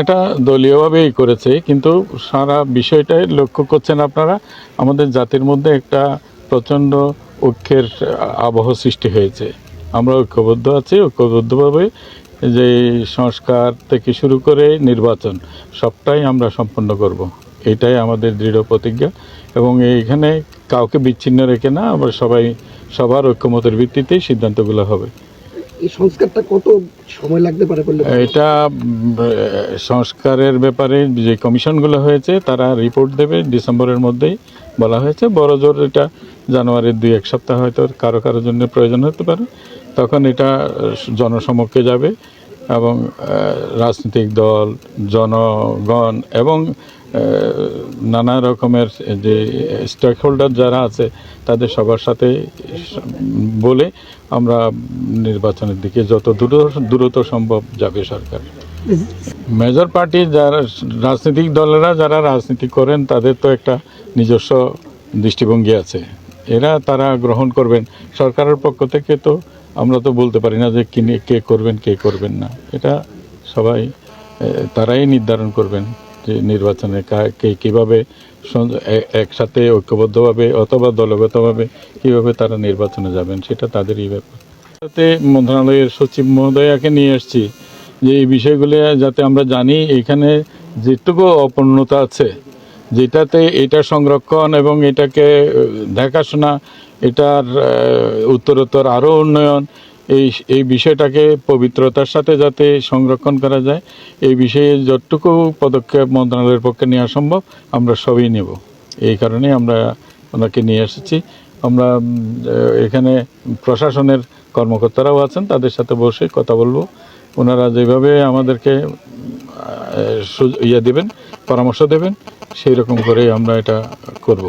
এটা দলীয়ভাবেই করেছে, কিন্তু সারা বিষয়টাই লক্ষ্য করছেন আপনারা, আমাদের জাতির মধ্যে একটা প্রচণ্ড ঐক্যের আবহ সৃষ্টি হয়েছে আমরা ঐক্যবদ্ধ আছি, ঐক্যবদ্ধভাবে যে সংস্কার থেকে শুরু করে নির্বাচন, সবটাই আমরা সম্পন্ন করব। এটাই আমাদের দৃঢ় প্রতিজ্ঞা, এবং এইখানে কাউকে বিচ্ছিন্ন রেখে না, আমরা সবাই সবার ঐক্যমতের ভিত্তিতেই সিদ্ধান্তগুলো হবে এই সংস্কারটা কত সময় লাগতে পারে এটা সংস্কারের ব্যাপারে যে কমিশনগুলো হয়েছে, তারা রিপোর্ট দেবে ডিসেম্বরের মধ্যেই বলা হয়েছে। বড় জোর এটা জানুয়ারির দুই, এক সপ্তাহ হয়তো কারও কারোর জন্য প্রয়োজন হতে পারে। তখন এটা জনসমক্ষে যাবে এবং রাজনৈতিক দল, জনগণ এবং নানা রকমের যে স্টেক হোল্ডার যারা আছে, তাদের সবার সাথে বলে আমরা নির্বাচনের দিকে যত দ্রুত দ্রুত সম্ভব যাবে সরকার। মেজর পার্টি যারা, রাজনৈতিক দলেরা যারা রাজনীতি করেন, তাদের তো একটা নিজস্ব দৃষ্টিভঙ্গি আছে। এরা, তারা গ্রহণ করবেন। সরকারের পক্ষ থেকে তো আমরা তো বলতে পারি না যে কিনে, কে করবেন কে করবেন না। এটা সবাই তারাই নির্ধারণ করবেন। নির্বাচনে কা- কীভাবে একসাথে ঐক্যবদ্ধভাবে অথবা দলগতভাবে কীভাবে তারা নির্বাচনে যাবেন, সেটা তাদেরই ব্যাপার। সাথে মন্ত্রণালয়ের সচিব মহোদয়াকে নিয়ে এসেছি যে এই বিষয়গুলো যাতে আমরা জানি, এখানে যেটুকু অপূর্ণতা আছে, যেটাতে এটা সংরক্ষণ এবং এটাকে দেখাশোনা, এটার উত্তরোত্তর আরও উন্নয়ন এই এই বিষয়টাকে পবিত্রতার সাথে যাতে সংরক্ষণ করা যায়, এই বিষয়ে যতটুকু পদক্ষেপ মন্ত্রণালয়ের পক্ষে নেওয়া সম্ভব, আমরা সবই নেব। এই কারণে আমরা ওনাকে নিয়ে এসেছি। আমরা এখানে প্রশাসনের কর্মকর্তারাও আছেন, তাদের সাথে বসে কথা বলব। ওনারা যেভাবে আমাদেরকে ইয়ে দেবেন, পরামর্শ দেবেন, সেই রকম করে আমরা এটা করব।